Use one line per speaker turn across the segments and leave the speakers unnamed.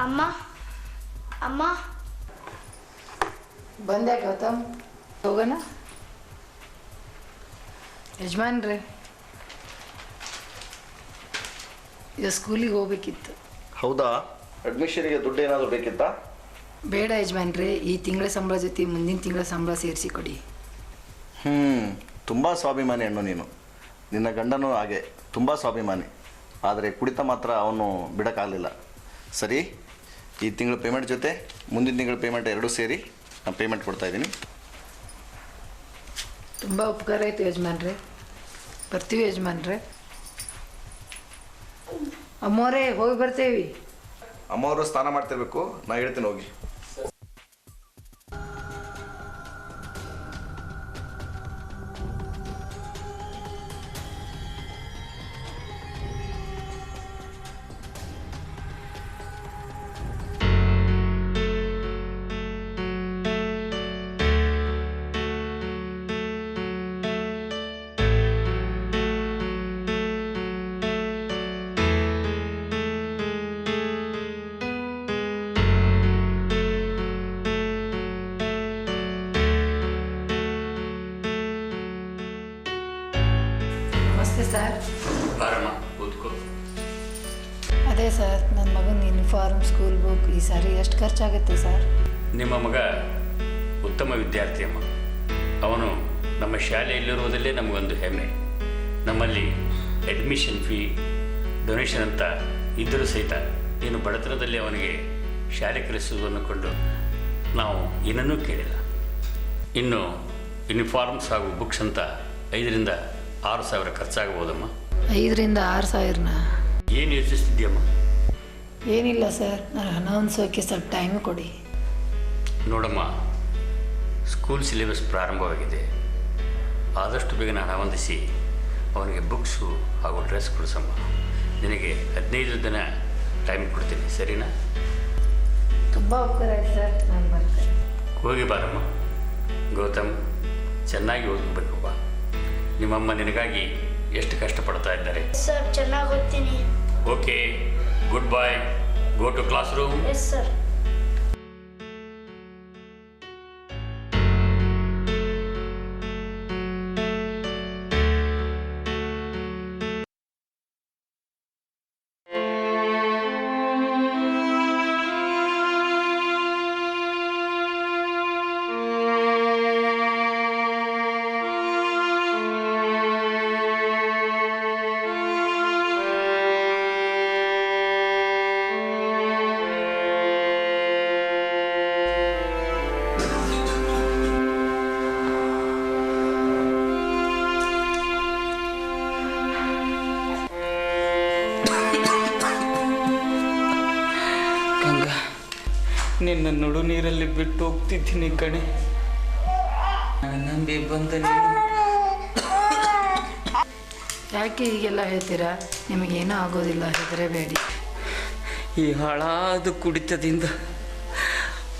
ಅಮ್ಮ ಅಮ್ಮ.
ಬಂದೆ ಗೌತಮ್. ಹೋಗೋಣ? ಯಜಮಾನ್ರಿ ಇದು ಸ್ಕೂಲಿಗೆ ಹೋಗ್ಬೇಕಿತ್ತು.
ಹೌದಾ? ಅಡ್ಮಿಷನ್ಗೆ ದುಡ್ಡು ಏನಾದರೂ ಬೇಕಿತ್ತಾ?
ಬೇಡ ಯಜಮಾನ್ರೆ ಈ ತಿಂಗಳ ಸಂಬಳ ಜೊತೆ ಮುಂದಿನ ತಿಂಗಳ ಸಂಬಳ ಸೇರಿಸಿ ಕೊಡಿ.
ಹ್ಞೂ ತುಂಬ ಸ್ವಾಭಿಮಾನಿ ಹೆಣ್ಣು ನೀನು. ನಿನ್ನ ಗಂಡನೂ ಹಾಗೆ ತುಂಬ ಸ್ವಾಭಿಮಾನಿ. ಆದರೆ ಕುಡಿತ ಮಾತ್ರ ಅವನು ಬಿಡೋಕ್ಕಾಗಲಿಲ್ಲ. ಸರಿ? ಈ ತಿಂಗಳು ಪೇಮೆಂಟ್ ಜೊತೆ ಮುಂದಿನ ತಿಂಗಳ ಪೇಮೆಂಟ್ ಎರಡೂ ಸೇರಿ ನಾನು ಪೇಮೆಂಟ್ ಕೊಡ್ತಾ ಇದ್ದೀನಿ.
ತುಂಬ ಉಪಕಾರ ಆಯಿತು ಯಜಮಾನ್ರೆ. ಬರ್ತೀವಿ ಯಜಮಾನ್ರೆ. ಅಮ್ಮೋರೇ ಹೋಗಿ ಬರ್ತೀವಿ.
ಅಮ್ಮವರು ಸ್ನಾನ ಮಾಡ್ತಿರ್ಬೇಕು. ನಾ ಹೇಳ್ತೀನಿ ಹೋಗಿ.
ಸರ್.
ಬಾರಮ್ಮ ಕೂತ್ಕೋ.
ಅದೇ ಸರ್ ನನ್ನ ಮಗನ ಯೂನಿಫಾರ್ಮ್ ಸ್ಕೂಲ್ ಬುಕ್ ಈ ಸಾರಿ ಎಷ್ಟು ಖರ್ಚಾಗುತ್ತೆ ಸರ್?
ನಿಮ್ಮ ಮಗ ಉತ್ತಮ ವಿದ್ಯಾರ್ಥಿ ಅಮ್ಮ. ಅವನು ನಮ್ಮ ಶಾಲೆಯಲ್ಲಿರುವುದಲ್ಲೇ ನಮಗೊಂದು ಹೆಮ್ಮೆ. ನಮ್ಮಲ್ಲಿ ಅಡ್ಮಿಷನ್ ಫೀ ಡೊನೇಷನ್ ಅಂತ ಇದ್ದರೂ ಸಹಿತ ನೀನು ಬಡತನದಲ್ಲಿ ಅವನಿಗೆ ಶಾಲೆ ಕಲಿಸುವುದನ್ನು ಕೊಂಡು ನಾವು ಏನನ್ನೂ ಕೇಳಿಲ್ಲ. ಇನ್ನು ಯೂನಿಫಾರ್ಮ್ಸ್ ಹಾಗೂ ಬುಕ್ಸ್ ಅಂತ ಐದರಿಂದ ಆರು ಸಾವಿರ ಖರ್ಚಾಗಬಹುದಮ್ಮ
ಐದರಿಂದ ಆರು ಸಾವಿರನ?
ಏನು ಯೋಚಿಸ್ತಿದ್ಯಮ್ಮ
ಏನಿಲ್ಲ ಸರ್ ನಾನು ಹಣ ಹೊಂದಿಸೋಕೆ ಸ್ವಲ್ಪ ಟೈಮ್ ಕೊಡಿ.
ನೋಡಮ್ಮ ಸ್ಕೂಲ್ ಸಿಲೆಬಸ್ ಪ್ರಾರಂಭವಾಗಿದೆ. ಆದಷ್ಟು ಬೇಗ ಹಣ ಹೊಂದಿಸಿ ಅವನಿಗೆ ಬುಕ್ಸು ಹಾಗೂ ಡ್ರೆಸ್ ಕೊಡಿಸಮ್ಮ. ನಿನಗೆ ಹದಿನೈದು ದಿನ ಟೈಮ್ ಕೊಡ್ತೀನಿ ಸರಿನಾ?
ತುಂಬ ಉಪಕಾರ ಆಯ್ತು ಸರ್ ನಾನು ಬರ್ತೇನೆ.
ಹೋಗಿ ಬಾರಮ್ಮ. ಗೌತಮ್ ಚೆನ್ನಾಗಿ ಓದ್ಕೋಬೇಕಪ್ಪ ನಿಮ್ಮಮ್ಮ ನಿನಗಾಗಿ ಎಷ್ಟು ಕಷ್ಟಪಡ್ತಾ ಇದ್ದಾರೆ?
ಸರ್ ಚೆನ್ನಾಗಿ ಓದ್ತೀನಿ.
Okay good bye
go to
classroom yes sir ನೀರಲ್ಲಿ ಬಿಟ್ಟು ಹೋಗ್ತಿದ್ದೀನಿ ಕಣೆ. ನಂಬಿ ಬಂದ ನೀನು.
ಯಾಕೆ ಹೀಗೆಲ್ಲ ಹೇಳ್ತೀರಾ? ನಿಮಗೇನೂ ಆಗೋದಿಲ್ಲ ಹೆದರಬೇಡಿ.
ಈ ಹಾಳಾದ ಕುಡಿತದಿಂದ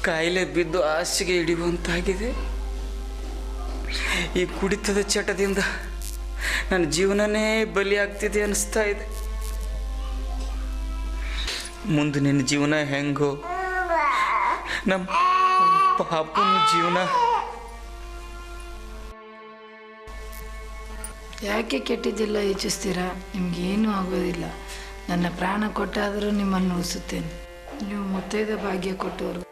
ಕಾಯಿಲೆ ಬಿದ್ದು ಹಾಸಿಗೆ ಹಿಡಿಯುವಂತಾಗಿದೆ. ಈ ಕುಡಿತದ ಚಟದಿಂದ ನನ್ನ ಜೀವನನೇ ಬಲಿಯಾಗ್ತಿದೆ ಅನಿಸ್ತಾ ಇದೆ. ಮುಂದೆ ನಿನ್ನ ಜೀವನ ಹೆಂಗೋ ನಮ್ಮ ಪಾಪನ ಜೀವನ.
ಯಾಕೆ ಕೆಟ್ಟಿದ್ದಿಲ್ಲ ಯೋಚಿಸ್ತೀರಾ? ನಿಮ್ಗೇನು ಆಗೋದಿಲ್ಲ. ನನ್ನ ಪ್ರಾಣ ಕೊಟ್ಟಾದರೂ ನಿಮ್ಮನ್ನು ಉಳಿಸುತ್ತೇನೆ. ನೀವು ಮುತ್ತೈದ ಭಾಗ್ಯ ಕೊಟ್ಟವರು.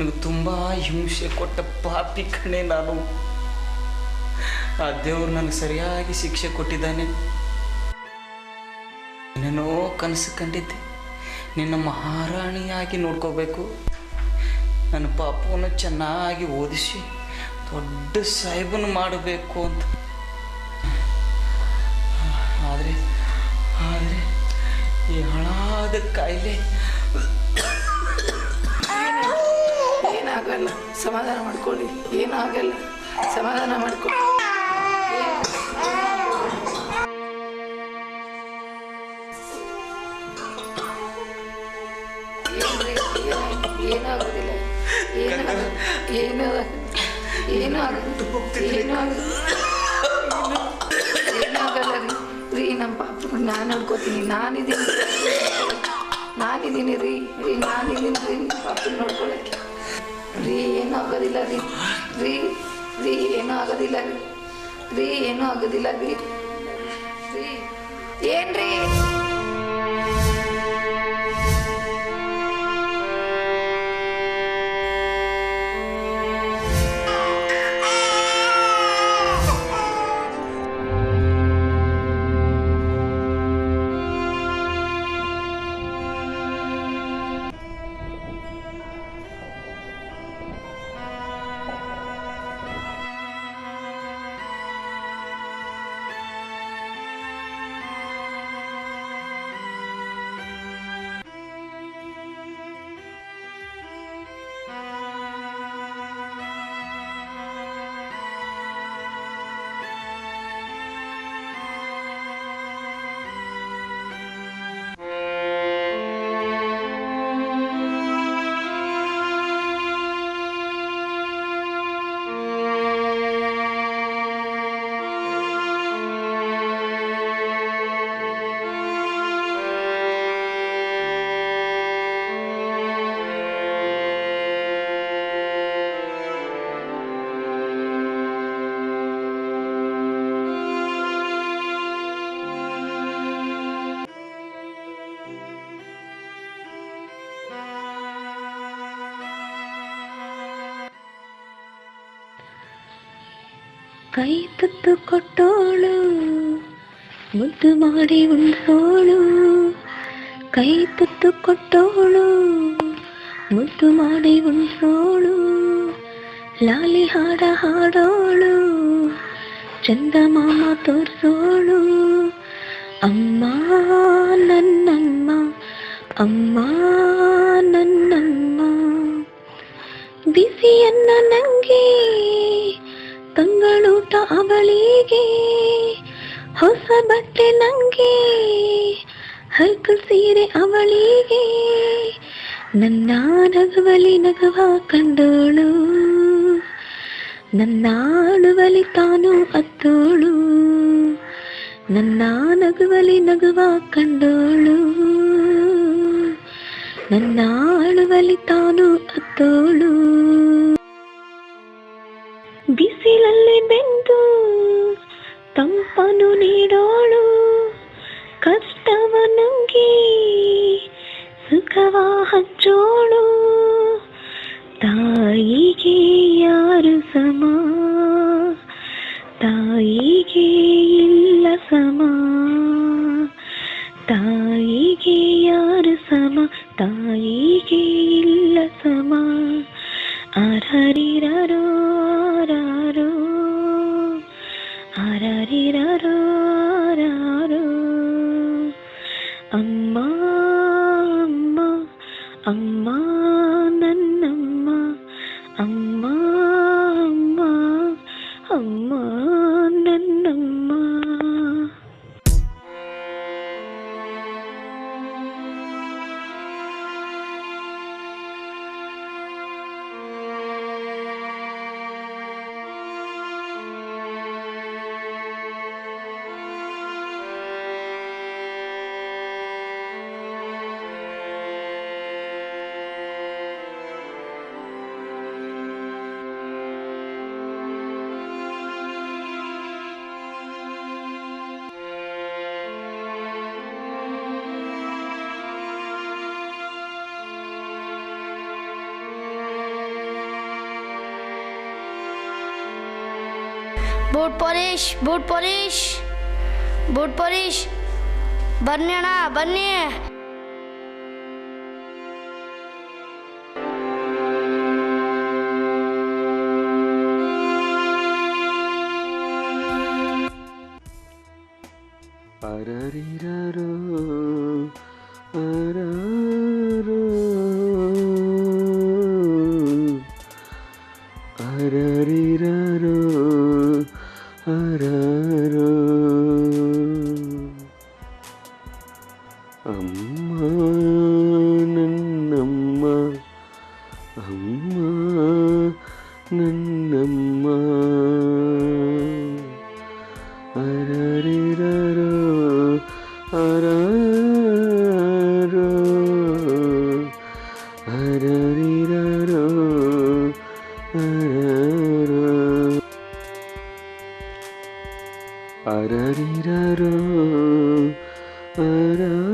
ನಿನಗೆ ತುಂಬ ಹಿಂಸೆ ಕೊಟ್ಟ ಪಾಪಿ ಕಣೆ ನಾನು. ಆ ದೇವ್ರು ನನಗೆ ಸರಿಯಾಗಿ ಶಿಕ್ಷೆ ಕೊಟ್ಟಿದ್ದಾನೆ. ಏನೇನೋ ಕನಸು ಕಂಡಿದ್ದೆ. ನಿನ್ನ ಮಹಾರಾಣಿಯಾಗಿ ನೋಡ್ಕೋಬೇಕು. ನನ್ನ ಪಾಪವನ್ನು ಚೆನ್ನಾಗಿ ಓದಿಸಿ ದೊಡ್ಡ ಸಾಹೇಬನ್ನು ಮಾಡಬೇಕು ಅಂತ. ಆದರೆ ಆದರೆ ಈ ಹಳಾದ ಕಾಯಿಲೆ
ಏನಾಗಲ್ಲ ಸಮಾಧಾನ ಮಾಡ್ಕೊಳ್ಳಿ. ಏನೂ ಆಗಲ್ಲ. ಸಮಾಧಾನ ಮಾಡ್ಕೊಳ್ಳಿ? ಏನಾಗೋದಿಲ್ಲ. ಏನೂ ಏನು ಆಗುತ್ತೆ ಏನಾಗಲ್ಲ ರೀ. ನಮ್ಮ ಪಾಪ ನಾನು ನೋಡ್ಕೋತೀನಿ. ನಾನಿದ್ದೀನಿ. ನಾನಿದ್ದೀನಿ ರೀ. ರೀ, ನಾನಿದ್ದೀನಿ ರೀ. ಪಾಪ ನೋಡ್ಕೊಳಕ್ಕೆ. ರೀ ಏನೂ ಆಗೋದಿಲ್ಲ ರೀ. ರೀ ರೀ ಏನೂ ಆಗೋದಿಲ್ಲ ರೀ. ರೀ ಏನೂ ಆಗೋದಿಲ್ಲ ರೀ ರೀ
ಕೈ ತುತ್ತು ಕೊಟ್ಟೋಳು ಮುದ್ದು ಮಾಡಿ ಉಣ್ಸೋಳು ಕೈ ತುತ್ತು ಕೊಟ್ಟೋಳು ಮುದ್ದು ಮಾಡಿ ಉಣ್ಸೋಳು ಲಾಲಿ ಹಾಡ ಹಾಡೋಳು ಚಂದ ಮಾಮ ತೋರ್ಸೋಳು ಅಮ್ಮ ನನ್ನಮ್ಮ ಅಮ್ಮ ನನ್ನಮ್ಮ ಬಿಸಿಯನ್ನ ನಂಗೆ ತಂಗಳೂಟ ಅವಳಿಗೆ, ಹೊಸ ಬಟ್ಟೆ ನಂಗೆ ಹಲ್ಕು ಸೀರೆ ಅವಳಿಗೆ, ನನ್ನ ನಗುವಲಿ ನಗುವ ಕಂಡೋಳು ನನ್ನಾಳುವಲಿ ತಾನು ಅತ್ತೋಳು, ನನ್ನ ನಗುವಲಿ ನಗುವ ಕಂಡೋಳು ನನ್ನ ಆಳುವಲಿ ತಾನು ಅತ್ತೋಳು. ಬಿಸಿಲಲ್ಲಿ ಬೆಂದು ತಂಪನು ನೀಡೋಳು. ಕಷ್ಟವ ನುಂಗಿ ಸುಖವ ಹಚ್ಚೋಳು. ತಾಯಿಗೆ ಯಾರು ಸಮ? ತಾಯಿಗೆ ಇಲ್ಲ ಸಮ. ತಾಯಿಗೆ ಯಾರು ಸಮ? ತಾಯಿಗೆ ಇಲ್ಲ ಸಮ. ಆರಾರಿರರೋ
இருக்கிறாரோ ಪೊರೀಶ್ ಬೂಟ್ ಪೊರೀಶ್ ಬೂಟ್ ಪೊರೀಶ್ ಬನ್ನಿ ಅಣ್ಣ ಬನ್ನಿ
Arariraru.
Arariraru. Arariraru.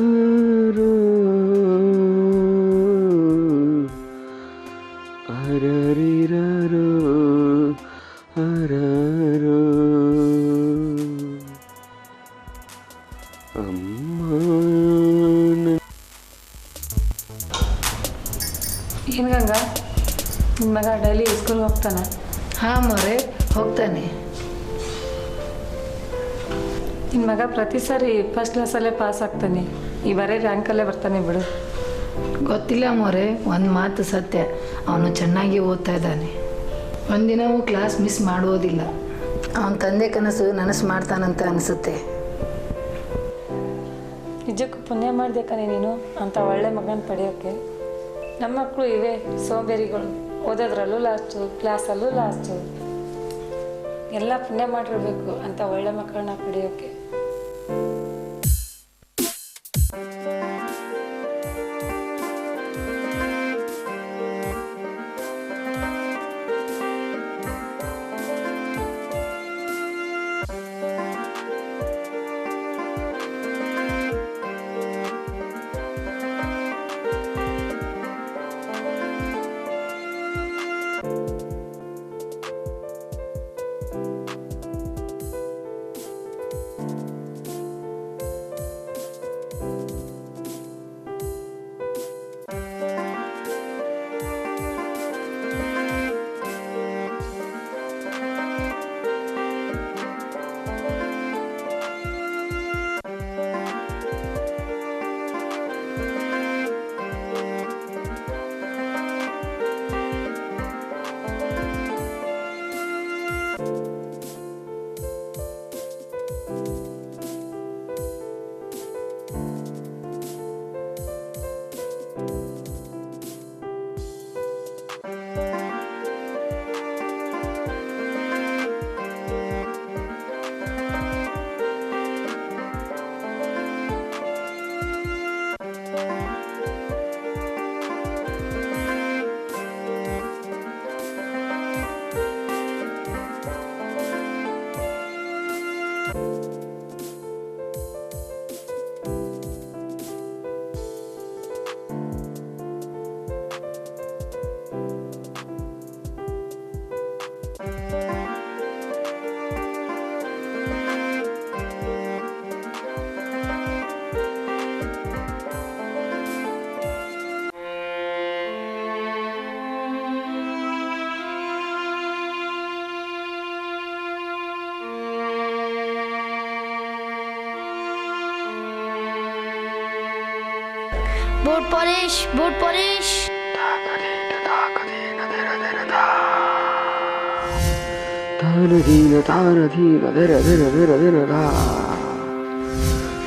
ಪ್ರತಿ ಸಾರಿ ಫಸ್ಟ್ ಕ್ಲಾಸಲ್ಲೇ ಪಾಸ್ ಆಗ್ತಾನೆ. ಈ ಬರೀ ರ್ಯಾಂಕಲ್ಲೇ ಬರ್ತಾನೆ ಬಿಡು.
ಗೊತ್ತಿಲ್ಲ ಮೋರೆ ಒಂದು ಮಾತು ಸತ್ಯ. ಅವನು ಚೆನ್ನಾಗಿ ಓದ್ತಾ ಇದ್ದಾನೆ. ಒಂದಿನವೂ ಕ್ಲಾಸ್ ಮಿಸ್ ಮಾಡುವುದಿಲ್ಲ. ಅವನ ತಂದೆ ಕನಸು ನನಸು ಮಾಡ್ತಾನಂತ ಅನಿಸುತ್ತೆ.
ನಿಜಕ್ಕೂ ಪುಣ್ಯ ಮಾಡ್ದೇಕಾನೆ ನೀನು ಅಂತ ಒಳ್ಳೆ ಮಗನ ಪಡೆಯೋಕ್ಕೆ ನಮ್ಮ ಮಕ್ಕಳು ಇವೆ ಸೋಂಬೇರಿಗಳು. ಓದೋದ್ರಲ್ಲೂ ಲಾಸ್ಟು ಕ್ಲಾಸಲ್ಲೂ ಲಾಸ್ಟು ಎಲ್ಲ ಪುಣ್ಯ ಮಾಡಿರಬೇಕು ಅಂತ ಒಳ್ಳೆ ಮಕ್ಕಳನ್ನ ಪಡೆಯೋಕ್ಕೆ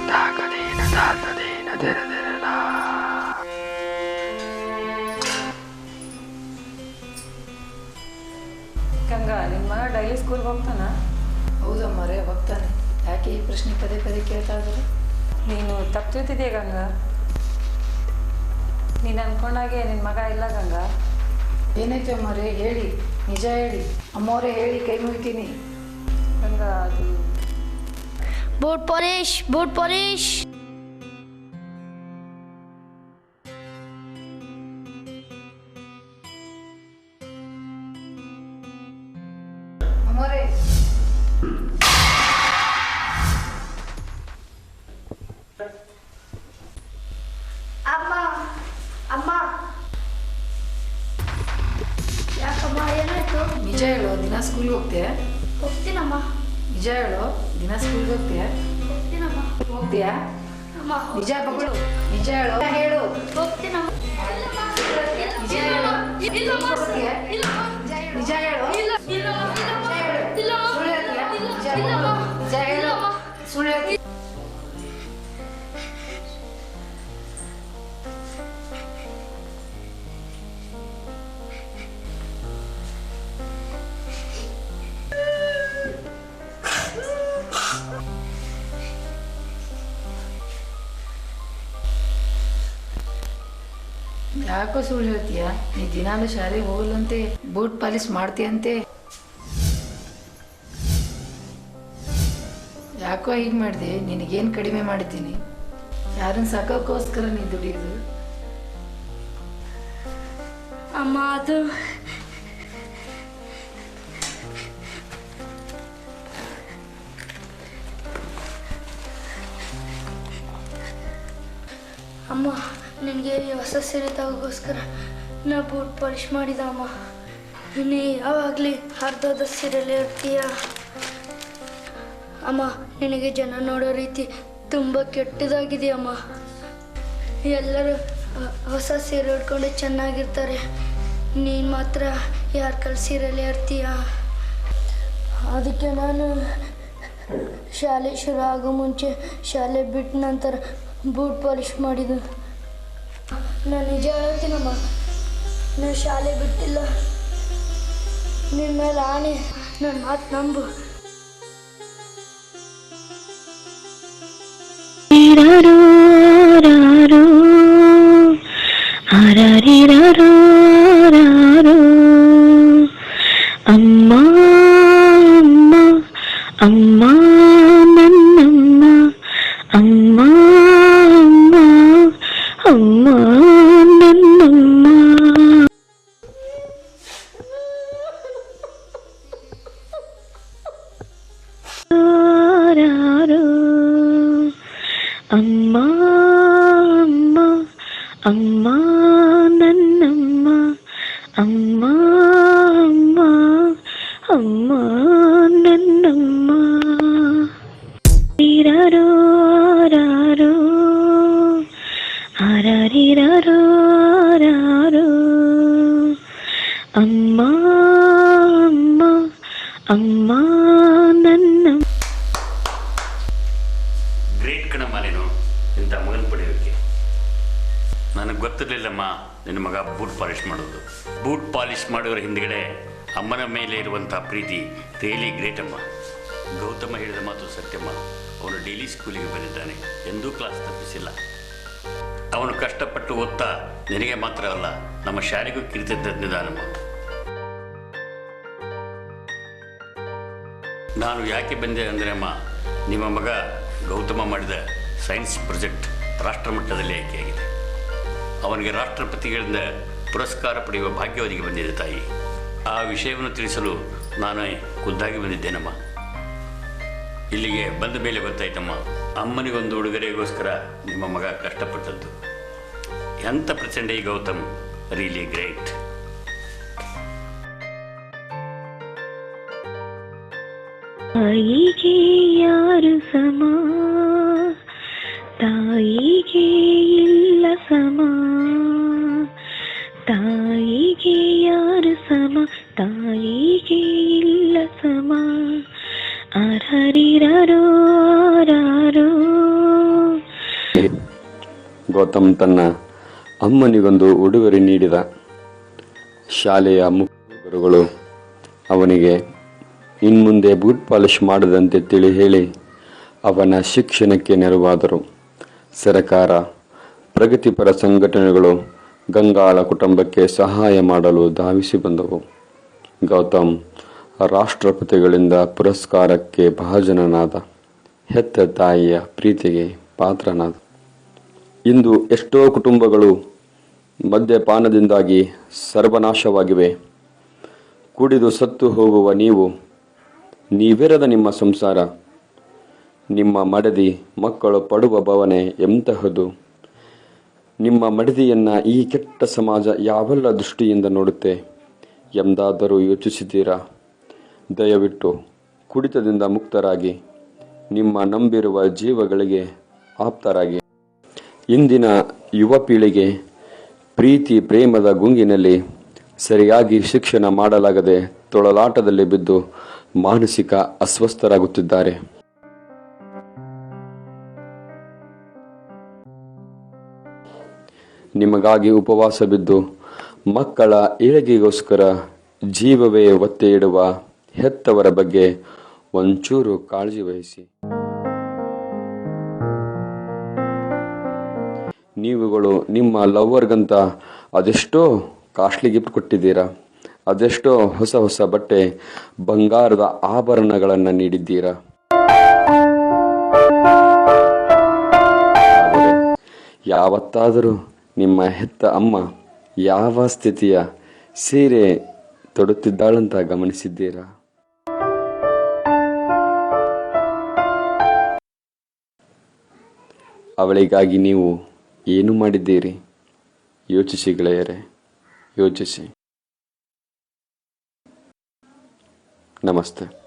ತಾತದೀನ ದೆರ ದೆರ ದಾ
ಗಂಗಾ ನಿಮ್ಮ ಮಗ ಡೈಲಿ ಸ್ಕೂಲ್ಗೆ ಹೋಗ್ತಾನ?
ಹೌದಾ ರೇ ಹೋಗ್ತಾನೆ. ಯಾಕೆ ಈ ಪ್ರಶ್ನೆ ಪದೇ ಪದೇ ಕೇಳ್ತಾ ಇದ್ದಾರೆ?
ನೀನು ತಪ್ಪು ಗಂಗಾ? ನೀನು ಅನ್ಕೊಂಡಾಗೆ ನಿನ್ನ ಮಗ ಇಲ್ಲ ಗಂಗಾ.
ಏನೈತೆ ಅಮ್ಮರೆ? ಹೇಳಿ. ನಿಜ ಹೇಳಿ. ಅಮ್ಮವರೇ ಹೇಳಿ ಕೈ ಮುಗಿತೀನಿ.
ಗಂಗಾ ಅದು
ಬೂಟ್ ಪಾಲಿಶ್ ಬೂಟ್ ಪೊರೀಶ್
ಯಾಕೋ ಸುಳ್ಳು ಹೇಳ್ತೀಯ? ನೀ ದಿನಾಲು ಶಾಲೆಗೆ ಹೋಗಲ್ಲಂತೆ, ಬೂಟ್ ಪಾಲಿಸ್ ಮಾಡ್ತೀಯಂತೆ. ಯಾಕೋ ಹೀಗೆ ಮಾಡಿದೆ? ನಿನಗೇನು ಕಡಿಮೆ ಮಾಡಿದ್ದೀನಿ? ಯಾರನ್ನ ಸಾಕೋಕ್ಕೋಸ್ಕರ ನೀ ದುಡಿಯೋದು?
ಅಮ್ಮ, ಅದು ಅಮ್ಮ ನಿನಗೆ ಹೊಸ ಸೀರೆ ತಗೋಗೋಸ್ಕರ ನಾ ಬೂಟ್ ಪಾಲಿಶ್ ಮಾಡಿದ ಅಮ್ಮ ನೀ ಯಾವಾಗಲಿ ಅರ್ಧದ ಸೀರೆಯಲ್ಲಿ ಇರ್ತೀಯ? ಅಮ್ಮ, ನಿನಗೆ ಜನ ನೋಡೋ ರೀತಿ ತುಂಬ ಕೆಟ್ಟದಾಗಿದೆ ಅಮ್ಮ ಎಲ್ಲರೂ ಹೊಸ ಸೀರೆ ಉಟ್ಕೊಂಡು ಚೆನ್ನಾಗಿರ್ತಾರೆ. ನೀನು ಮಾತ್ರ ಯಾರ ಕಲ್ ಸೀರೆಯಲ್ಲಿ ಇರ್ತೀಯ? ಅದಕ್ಕೆ ನಾನು ಶಾಲೆ ಶುರು ಆಗೋ ಮುಂಚೆ ಶಾಲೆ ಬಿಟ್ಟ ನಂತರ ಬೂಟ್ ಪಾಲಿಶ್ ಮಾಡಿದ್ದು. ನಾನು ನಿಜ ಹೇಳ್ತೀನಮ್ಮ ನಾನು ಶಾಲೆ ಬಿಟ್ಟಿಲ್ಲ ನಿನ್ನ ಮೇಲೆ ಆಣೆ ನನ್ನ ಮಾತು ನಂಬು
ರಾರೋ ರಾರೋ
ಪ್ರೀತಿ, ತೇಲಿ ಗ್ರೇಟ್ ಗೌತಮ ಹೇಳಿದ ಮಾತು ಸತ್ಯಮ್ಮ. ಅವನು ಡೈಲಿ ಸ್ಕೂಲಿಗೆ ಬಂದಿದ್ದಾನೆ. ಎಂದೂ ಕ್ಲಾಸ್ ತಪ್ಪಿಸಿಲ್ಲ. ಅವನು ಕಷ್ಟಪಟ್ಟು ಓದ್ತಾ ನಿನಗೆ ಮಾತ್ರ ಅಲ್ಲ, ನಮ್ಮ ಶಾಲೆಗೂ ಕೀರ್ತಿ ನಿಧಾನಮ್ಮ ನಾನು ಯಾಕೆ ಬಂದೆ ಅಂದರೆ ಅಮ್ಮ, ನಿಮ್ಮ ಮಗ ಗೌತಮ ಮಾಡಿದ ಸೈನ್ಸ್ ಪ್ರಾಜೆಕ್ಟ್ ರಾಷ್ಟ್ರಮಟ್ಟದಲ್ಲಿ ಆಯ್ಕೆಯಾಗಿದೆ. ಅವನಿಗೆ ರಾಷ್ಟ್ರಪತಿಗಳಿಂದ ಪುರಸ್ಕಾರ ಪಡೆಯುವ ಭಾಗ್ಯ ಬಂದಿದೆ ತಾಯಿ. ಆ ವಿಷಯವನ್ನು ತಿಳಿಸಲು ನಾನು ಖುದ್ದಾಗಿ ಬಂದಿದ್ದೇನಮ್ಮ. ಇಲ್ಲಿಗೆ ಬಂದ ಮೇಲೆ ಗೊತ್ತಾಯ್ತಮ್ಮ, ಅಮ್ಮನಿಗೊಂದು ಉಡುಗೊರೆಗೋಸ್ಕರ ನಿಮ್ಮ ಮಗ ಕಷ್ಟಪಟ್ಟದ್ದು. ಎಂಥ ಪ್ರಚಂಡ ಈ ಗೌತಮ್ ರಿಯಲಿ ಗ್ರೇಟ್
ತಾಯಿಗೆ ಯಾರು ಸಮ? ತಾಯಿಗೆ ಇಲ್ಲ ಸಮ?
ಗೌತಮ್ ತನ್ನ ಅಮ್ಮನಿಗೊಂದು ಉಡುಗೊರೆ ನೀಡಿದ ಶಾಲೆಯ ಮುಖ್ಯ ಅವನಿಗೆ ಇನ್ಮುಂದೆ ಬೂಟ್ ಪಾಲಿಷ್ ಮಾಡದಂತೆ ತಿಳಿ ಹೇಳಿ ಅವನ ಶಿಕ್ಷಣಕ್ಕೆ ನೆರವಾದರು. ಸರಕಾರ, ಪ್ರಗತಿಪರ ಸಂಘಟನೆಗಳು ಗಂಗಾಳ ಕುಟುಂಬಕ್ಕೆ ಸಹಾಯ ಮಾಡಲು ಧಾವಿಸಿ ಬಂದವು. ಗೌತಮ್ ರಾಷ್ಟ್ರಪತಿಗಳಿಂದ ಪುರಸ್ಕಾರಕ್ಕೆ ಭಾಜನನಾದ ಹೆತ್ತ ತಾಯಿಯ ಪ್ರೀತಿಗೆ ಪಾತ್ರನಾದ. ಇಂದು ಎಷ್ಟೋ ಕುಟುಂಬಗಳು ಮದ್ಯಪಾನದಿಂದಾಗಿ ಸರ್ವನಾಶವಾಗಿವೆ. ಕುಡಿದು ಸತ್ತು ಹೋಗುವ ನೀವು, ನೀವಿರದ ನಿಮ್ಮ ಸಂಸಾರ, ನಿಮ್ಮ ಮಡದಿ ಮಕ್ಕಳು ಪಡುವ ಭವನೆ ಎಂತಹದು? ನಿಮ್ಮ ಮಡದಿಯನ್ನು ಈ ಕೆಟ್ಟ ಸಮಾಜ ಯಾವೆಲ್ಲ ದೃಷ್ಟಿಯಿಂದ ನೋಡುತ್ತೆ? ಎಂದಾದರೂ ಯೋಚಿಸಿದ್ದೀರಾ? ದಯವಿಟ್ಟು ಕುಡಿತದಿಂದ ಮುಕ್ತರಾಗಿ, ನಿಮ್ಮ ನಂಬಿರುವ ಜೀವಗಳಿಗೆ ಆಪ್ತರಾಗಿ. ಇಂದಿನ ಯುವ ಪೀಳಿಗೆ ಪ್ರೀತಿ ಪ್ರೇಮದ ಗುಂಗಿನಲ್ಲಿ ಸರಿಯಾಗಿ ಶಿಕ್ಷಣ ಮಾಡಲಾಗದೆ ತೊಳಲಾಟದಲ್ಲಿ ಬಿದ್ದು ಮಾನಸಿಕ ಅಸ್ವಸ್ಥರಾಗುತ್ತಿದ್ದಾರೆ. ನಿಮಗಾಗಿ ಉಪವಾಸ ಬಿದ್ದು ಮಕ್ಕಳ ಏಳಿಗೆಗೋಸ್ಕರ ಜೀವವೇ ಒತ್ತೆ ಇಡುವ ಹೆತ್ತವರ ಬಗ್ಗೆ ಒಂಚೂರು ಕಾಳಜಿ ವಹಿಸಿ. ನೀವುಗಳು ನಿಮ್ಮ ಲವ್ವರ್ಗಂತ ಅದೆಷ್ಟೋ ಕಾಸ್ಟ್ಲಿ ಗಿಫ್ಟ್ ಕೊಟ್ಟಿದ್ದೀರಾ? ಅದೆಷ್ಟೋ ಹೊಸ ಹೊಸ ಬಟ್ಟೆ, ಬಂಗಾರದ ಆಭರಣಗಳನ್ನು ನೀಡಿದ್ದೀರಾ? ಯಾವತ್ತಾದರೂ ನಿಮ್ಮ ಹೆತ್ತ ಅಮ್ಮ ಯಾವ ಸ್ಥಿತಿಯ ಸೀರೆ ತೊಡುತ್ತಿದ್ದಾಳಂತ ಗಮನಿಸಿದ್ದೀರಾ? ಅವಳಿಗಾಗಿ ನೀವು ಏನು ಮಾಡಿದ್ದೀರಿ? ಯೋಚಿಸಿ ಗೆಳೆಯರೆ ಯೋಚಿಸಿ. ನಮಸ್ತೆ.